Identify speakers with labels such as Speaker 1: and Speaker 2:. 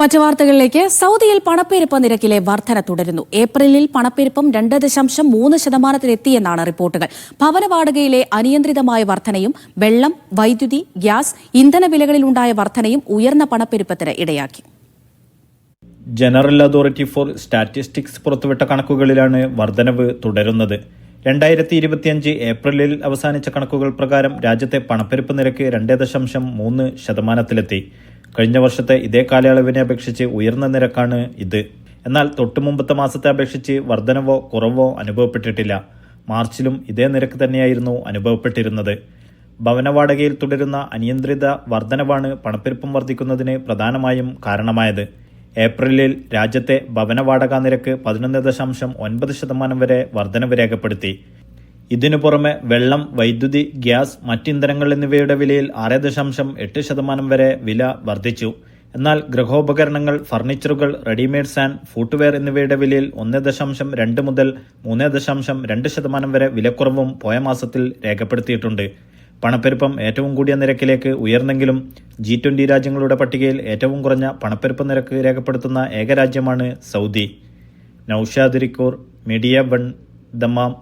Speaker 1: മറ്റു വാർത്തകളിലേക്ക്. സൗദിയിൽ പണപ്പെരുപ്പ നിരക്കിലെ വർധന തുടരുന്നു. ഏപ്രിലിൽ പണപ്പെരുപ്പം രണ്ട് ദശാംശം മൂന്ന് ശതമാനത്തിലെത്തിയെന്നാണ് റിപ്പോർട്ടുകൾ. ഭവന വാടകയിലെ അനിയന്ത്രിതമായ വർധനയും വെള്ളം വൈദ്യുതി ഗ്യാസ് ഇന്ധന വിലകളിലുണ്ടായ വർധനയും ഉയർന്ന പണപ്പെരുപ്പത്തിന് ഇടയാക്കി.
Speaker 2: ജനറൽ അതോറിറ്റി ഫോർ സ്റ്റാറ്റിസ്റ്റിക്സ് പുറത്തുവിട്ട കണക്കുകളിലാണ് വർധനവ് തുടരുന്നത്. രണ്ടായിരത്തി ഇരുപത്തിയഞ്ച് ഏപ്രിലിൽ അവസാനിച്ച കണക്കുകൾ പ്രകാരം രാജ്യത്തെ പണപ്പെരുപ്പ് നിരക്ക് രണ്ട് ദശാംശം മൂന്ന് ശതമാനത്തിലെത്തി. കഴിഞ്ഞ വർഷത്തെ ഇതേ കാലയളവിനെ അപേക്ഷിച്ച് ഉയർന്ന നിരക്കാണ് ഇത്. എന്നാൽ തൊട്ടുമുമ്പത്തെ മാസത്തെ അപേക്ഷിച്ച് വർധനവോ കുറവോ അനുഭവപ്പെട്ടിട്ടില്ല. മാർച്ചിലും ഇതേ നിരക്ക് തന്നെയായിരുന്നു അനുഭവപ്പെട്ടിരുന്നത്. ഭവന വാടകയിൽ തുടരുന്ന അനിയന്ത്രിത വർധനവാണ് പണപ്പെരുപ്പം വർദ്ധിക്കുന്നതിന് പ്രധാനമായും കാരണമായത്. ഏപ്രിലിൽ രാജ്യത്തെ ഭവന വാടക നിരക്ക് പതിനൊന്ന് ദശാംശം ഒൻപത് ശതമാനം വരെ വർധനവ് രേഖപ്പെടുത്തി. ഇതിനു പുറമെ വെള്ളം വൈദ്യുതി ഗ്യാസ് മറ്റിന്ധനങ്ങൾ എന്നിവയുടെ വിലയിൽ ആറ് ദശാംശം എട്ട് ശതമാനം വരെ വില വർദ്ധിച്ചു. എന്നാൽ ഗൃഹോപകരണങ്ങൾ ഫർണിച്ചറുകൾ റെഡിമെയ്ഡ്സ് ആൻഡ് ഫുട്വെയർ എന്നിവയുടെ വിലയിൽ ഒന്ന് ദശാംശം രണ്ട് മുതൽ മൂന്ന് ദശാംശം രണ്ട് ശതമാനം വരെ വിലക്കുറവും പോയ മാസത്തിൽ രേഖപ്പെടുത്തിയിട്ടുണ്ട്. പണപ്പെരുപ്പം ഏറ്റവും കൂടിയ നിരക്കിലേക്ക് ഉയർന്നെങ്കിലും ജി ട്വന്റി രാജ്യങ്ങളുടെ പട്ടികയിൽ ഏറ്റവും കുറഞ്ഞ പണപ്പെരുപ്പ നിരക്ക് രേഖപ്പെടുത്തുന്ന ഏക രാജ്യമാണ് Saudi. Naushad Irikkur media one Dammam